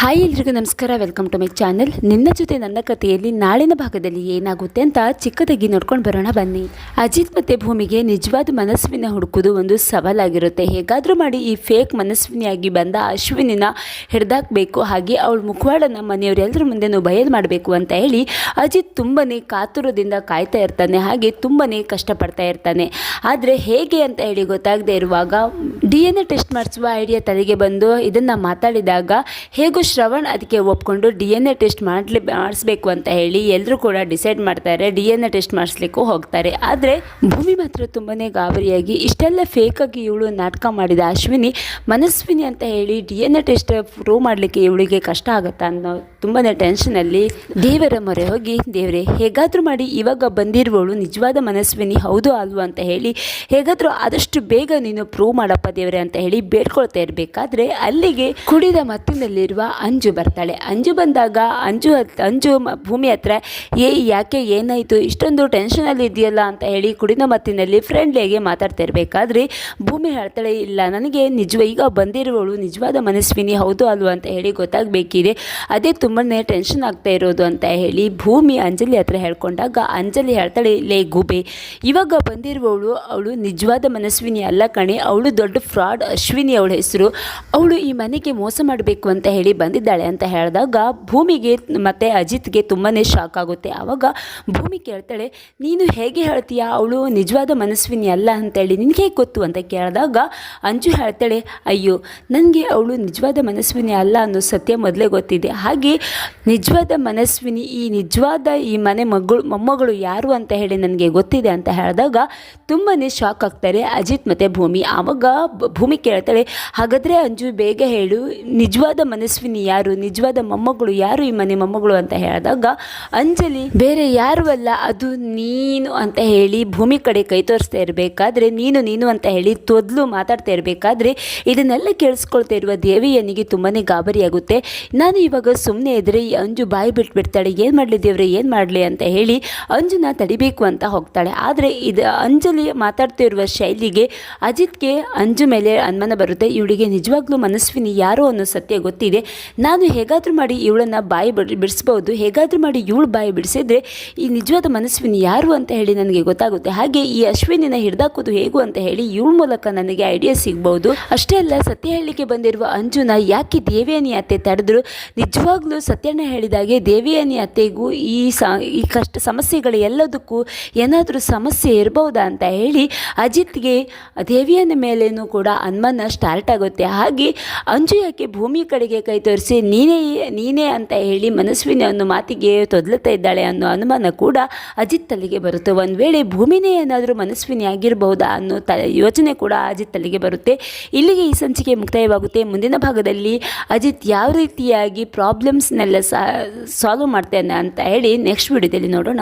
Hi ಎಲ್ರಿಗೂ ನಮಸ್ಕಾರ welcome to my channel ನಿನ್ನ ಜೊತೆ ನನ್ನ ಕಥೆಯಲ್ಲಿ ನಾಳಿನ ಭಾಗದಲ್ಲಿ ಏನಾಗುತ್ತೆ ಅಂತ ಚಿಕ್ಕದಾಗಿ ನೋಡ್ಕೊಂಡು ಬರೋಣ ಬನ್ನಿ. ಅಜಿತ್ ಮತ್ತೆ ಭೂಮಿಗೆ ನಿಜವಾದ ಮನಸ್ವಿನ ಹುಡುಕೋದು ಒಂದು ಸವಾಲಾಗಿರುತ್ತೆ. ಹೇಗಾದರೂ ಮಾಡಿ ಈ ಫೇಕ್ ಮನಸ್ವಿನಿಯಾಗಿ ಬಂದ ಅಶ್ವಿನಿನ ಹಿಡ್ದಾಕಬೇಕು. ಹಾಗೆ ಅವಳ ಮುಖವಾಡನ ಮನೆಯವರೆಲ್ಲರ ಮುಂದೆನೂ ಬಯಲು ಮಾಡಬೇಕು ಅಂತ ಹೇಳಿ ಅಜಿತ್ ತುಂಬನೇ ಕಾತುರದಿಂದ ಕಾಯ್ತಾ ಇರ್ತಾನೆ. ಹಾಗೆ ತುಂಬನೇ ಕಷ್ಟಪಡ್ತಾ ಇರ್ತಾನೆ. ಆದರೆ ಹೇಗೆ ಅಂತ ಹೇಳಿ ಗೊತ್ತಾಗದೇ ಇರುವಾಗ ಡಿ ಎನ್ ಎ ಟೆಸ್ಟ್ ಮಾಡಿಸುವ ಐಡಿಯಾ ತಲೆಗೆ ಬಂದು ಇದನ್ನು ಮಾತಾಡಿದಾಗ, ಹೇಗೂ ಶ್ರವಣ್ ಅದಕ್ಕೆ ಒಪ್ಕೊಂಡು ಡಿ ಎನ್ ಎ ಟೆಸ್ಟ್ ಮಾಡಲಿ, ಮಾಡಿಸ್ಬೇಕು ಅಂತ ಹೇಳಿ ಎಲ್ಲರೂ ಕೂಡ ಡಿಸೈಡ್ ಮಾಡ್ತಾರೆ, ಡಿ ಎನ್ ಎ ಟೆಸ್ಟ್ ಮಾಡಿಸ್ಲಿಕ್ಕೂ ಹೋಗ್ತಾರೆ. ಆದರೆ ಭೂಮಿ ಮಾತ್ರ ತುಂಬನೇ ಗಾಬರಿಯಾಗಿ ಇಷ್ಟೆಲ್ಲ ಫೇಕಾಗಿ ಇವಳು ನಾಟಕ ಮಾಡಿದ ಅಶ್ವಿನಿ, ಮನಸ್ವಿನಿ ಅಂತ ಹೇಳಿ D N A test prove ಮಾಡಲಿಕ್ಕೆ ಇವಳಿಗೆ ಕಷ್ಟ ಆಗುತ್ತಾ ಅನ್ನೋ ತುಂಬನೇ ಟೆನ್ಷನಲ್ಲಿ ದೇವರ ಮೊರೆ ಹೋಗಿ, ದೇವರೇ, ಹೇಗಾದರೂ ಮಾಡಿ, ಇವಾಗ ಬಂದಿರುವವಳು ನಿಜವಾದ ಮನಸ್ವಿನಿ ಹೌದು ಅಲ್ವಾ ಅಂತ ಹೇಳಿ, ಹೇಗಾದರೂ ಆದಷ್ಟು ಬೇಗ ನೀನು ಪ್ರೂವ್ ಮಾಡಪ್ಪ ದೇವರೇ ಅಂತ ಹೇಳಿ ಬೇಡ್ಕೊಳ್ತಾ ಇರಬೇಕಾದ್ರೆ ಅಲ್ಲಿಗೆ ಕುಡಿದ ಮತ್ತಿನಲ್ಲಿರುವ ಅಂಜು ಬರ್ತಾಳೆ. ಅಂಜು ಬಂದಾಗ ಅಂಜು ಅಂಜು ಭೂಮಿ ಹತ್ರ, ಏ, ಯಾಕೆ ಏನಾಯಿತು? ಇಷ್ಟೊಂದು ಟೆನ್ಷನಲ್ಲಿ ಇದೆಯಲ್ಲ ಅಂತ ಹೇಳಿ ಕುಡಿದ ಮತ್ತಿನಲ್ಲಿ ಫ್ರೆಂಡ್ಲಿಯಾಗಿ ಮಾತಾಡ್ತಾ ಇರಬೇಕಾದ್ರೆ, ಭೂಮಿ ಹೇಳ್ತಾಳೆ, ಇಲ್ಲ, ನನಗೆ ನಿಜವ ಈಗ ಬಂದಿರುವವಳು ನಿಜವಾದ ಮನಸ್ವಿನಿ, ಹೌದು ಅಲ್ವಾ? ಅಂತ ಹೇಳಿ ಗೊತ್ತಾಗಬೇಕಿದೆ. ಅದೇ ತುಂಬನೇ ಟೆನ್ಷನ್ ಆಗ್ತಾ ಇರೋದು ಅಂತ ಹೇಳಿ ಭೂಮಿ ಅಂಜಲಿ ಹತ್ರ ಹೇಳ್ಕೊಂಡಾಗ ಅಂಜಲಿ ಹೇಳ್ತಾಳೆ, ಲೇ, ಗುಬೆ, ಇವಾಗ ಬಂದಿರುವವಳು ಅವಳು ನಿಜವಾದ ಮನಸ್ವಿನಿ ಅಲ್ಲ ಕಣೆ, ಅವಳು ದೊಡ್ಡ ಫ್ರಾಡ್ ಅಶ್ವಿನಿ ಅವಳ ಹೆಸರು, ಅವಳು ಈ ಮನೆಗೆ ಮೋಸ ಮಾಡಬೇಕು ಅಂತ ಹೇಳಿ ಬಂದಿದ್ದಾಳೆ ಅಂತ ಹೇಳಿದಾಗ ಭೂಮಿಗೆ ಮತ್ತು ಅಜಿತ್ಗೆ ತುಂಬಾ ಶಾಕ್ ಆಗುತ್ತೆ. ಆವಾಗ ಭೂಮಿ ಕೇಳ್ತಾಳೆ, ನೀನು ಹೇಗೆ ಹೇಳ್ತೀಯ? ಅವಳು ನಿಜವಾದ ಮನಸ್ವಿನಿ ಅಲ್ಲ ಅಂತೇಳಿ ನಿನಗೆ ಹೇಗೆ ಗೊತ್ತು? ಅಂತ ಕೇಳಿದಾಗ ಅಂಜು ಹೇಳ್ತಾಳೆ, ಅಯ್ಯೋ, ನನಗೆ ಅವಳು ನಿಜವಾದ ಮನಸ್ವಿನಿ ಅಲ್ಲ ಅನ್ನೋ ಸತ್ಯ ಮೊದಲೇ ಗೊತ್ತಿದೆ. ಹಾಗೆ ನಿಜವಾದ ಮನಸ್ವಿನಿ, ಈ ನಿಜವಾದ ಈ ಮನೆ ಮಗಳು, ಮೊಮ್ಮಗಳು ಯಾರು ಅಂತ ಹೇಳಿ ನನಗೆ ಗೊತ್ತಿದೆ ಅಂತ ಹೇಳಿದಾಗ ತುಂಬಾ ಶಾಕ್ ಆಗ್ತಾರೆ ಅಜಿತ್ ಮತ್ತು ಭೂಮಿ. ಆವಾಗ ಭೂಮಿ ಕೇಳ್ತಾಳೆ, ಹಾಗಾದರೆ ಅಂಜು ಬೇಗ ಹೇಳು, ನಿಜವಾದ ಮನಸ್ವಿನಿ ಯಾರು? ನಿಜವಾದ ಮೊಮ್ಮಗಳು ಯಾರು ಈ ಮನೆ ಮೊಮ್ಮಗಳು ಅಂತ ಹೇಳಿದಾಗ, ಅಂಜಲಿ, ಬೇರೆ ಯಾರು ಅಲ್ಲ, ಅದು ನೀನು ಅಂತ ಹೇಳಿ ಭೂಮಿ ಕಡೆ ಕೈ ತೋರಿಸ್ತಾ ಇರಬೇಕಾದ್ರೆ, ನೀನು ನೀನು ಅಂತ ಹೇಳಿ ತೊದಲು ಮಾತಾಡ್ತಾ ಇರಬೇಕಾದ್ರೆ, ಇದನ್ನೆಲ್ಲ ಕೇಳಿಸ್ಕೊಳ್ತಾ ಇರುವ ದೇವಿಯನಿಗೆ ತುಂಬಾ ಗಾಬರಿಯಾಗುತ್ತೆ ನಾನು ಇವಾಗ ಸುಮ್ಮನೆ ಇದ್ದರೆ ಈ ಅಂಜು ಬಾಯಿ ಬಿಟ್ಬಿಡ್ತಾಳೆ, ಏನು ಮಾಡಲಿ ದೇವ್ರೆ, ಏನು ಮಾಡಲಿ? ಅಂತ ಹೇಳಿ ಅಂಜುನ ತಡಿಬೇಕು ಅಂತ ಹೋಗ್ತಾಳೆ. ಆದರೆ ಇದು ಅಂಜಲಿ ಮಾತಾಡ್ತಾ ಇರುವ ಶೈಲಿಗೆ ಅಜಿತ್ಗೆ ಅಂಜು ಮೇಲೆ ಅನುಮಾನ ಬರುತ್ತೆ. ಇವಳಿಗೆ ನಿಜವಾಗ್ಲೂ ಮನಸ್ವಿನಿ ಯಾರೋ ಅನ್ನೋ ಸತ್ಯ ಗೊತ್ತಿದೆ. ನಾನು ಹೇಗಾದರೂ ಮಾಡಿ ಇವಳನ್ನು ಬಾಯಿ ಬಿಡಿ, ಬಿಡಿಸ್ಬೋದು. ಹೇಗಾದರೂ ಮಾಡಿ ಇವಳು ಬಾಯಿ ಬಿಡಿಸಿದ್ರೆ ಈ ನಿಜವಾದ ಮನಸ್ವಿನಿ ಯಾರು ಅಂತ ಹೇಳಿ ನನಗೆ ಗೊತ್ತಾಗುತ್ತೆ. ಹಾಗೆ ಈ ಅಶ್ವಿನಿನ ಹಿಡ್ದಾಕೋದು ಹೇಗು ಅಂತ ಹೇಳಿ ಇವಳ ಮೂಲಕ ನನಗೆ ಐಡಿಯಾ ಸಿಗ್ಬೋದು. ಅಷ್ಟೇ ಅಲ್ಲ, ಸತ್ಯ ಹೇಳಲಿಕ್ಕೆ ಬಂದಿರುವ ಅಂಜುನ ಯಾಕೆ ದೇವಿಯನಿ ಅತ್ತೆ ತಡೆದ್ರು? ನಿಜವಾಗ್ಲೂ ಸತ್ಯನ ಹೇಳಿದಾಗೆ ದೇವಿಯನಿ ಅತ್ತೆಗೂ ಈ ಈ ಕಷ್ಟ ಸಮಸ್ಯೆಗಳು ಎಲ್ಲದಕ್ಕೂ ಏನಾದರೂ ಸಮಸ್ಯೆ ಇರಬಹುದಾ ಅಂತ ಹೇಳಿ ಅಜಿತ್ಗೆ ದೇವಿಯನ ಮೇಲೇನೂ ಕೂಡ ಅನುಮಾನ ಸ್ಟಾರ್ಟ್ ಆಗುತ್ತೆ. ಹಾಗೆ ಅಂಜು ಯಾಕೆ ಭೂಮಿ ಕಡೆಗೆ ಕೈ ತೋರಿಸಿ ನೀನೇ ನೀನೇ ಅಂತ ಹೇಳಿ ಮನಸ್ವಿನಿ ಅನ್ನೋ ಮಾತಿಗೆ ತೊದಲುತ್ತಾ ಇದ್ದಾಳೆ ಅನ್ನೋ ಅನುಮಾನ ಕೂಡ ಅಜಿತ್ ತಲೆಗೆ ಬರುತ್ತೆ. ಒಂದು ವೇಳೆ ಭೂಮಿನೇ ಏನಾದರೂ ಮನಸ್ವಿನಿ ಆಗಿರಬಹುದಾ ಅನ್ನೋ ತ ಯೋಚನೆ ಕೂಡ ಅಜಿತ್ ತಲೆಗೆ ಬರುತ್ತೆ. ಇಲ್ಲಿಗೆ ಈ ಸಂಚಿಕೆ ಮುಕ್ತಾಯವಾಗುತ್ತೆ. ಮುಂದಿನ ಭಾಗದಲ್ಲಿ ಅಜಿತ್ ಯಾವ ರೀತಿಯಾಗಿ ಪ್ರಾಬ್ಲಮ್ಸ್ನೆಲ್ಲ ಸಾಲ್ವ್ ಮಾಡ್ತೇನೆ ಅಂತ ಹೇಳಿ ನೆಕ್ಸ್ಟ್ ವಿಡಿಯೋದಲ್ಲಿ ನೋಡೋಣ.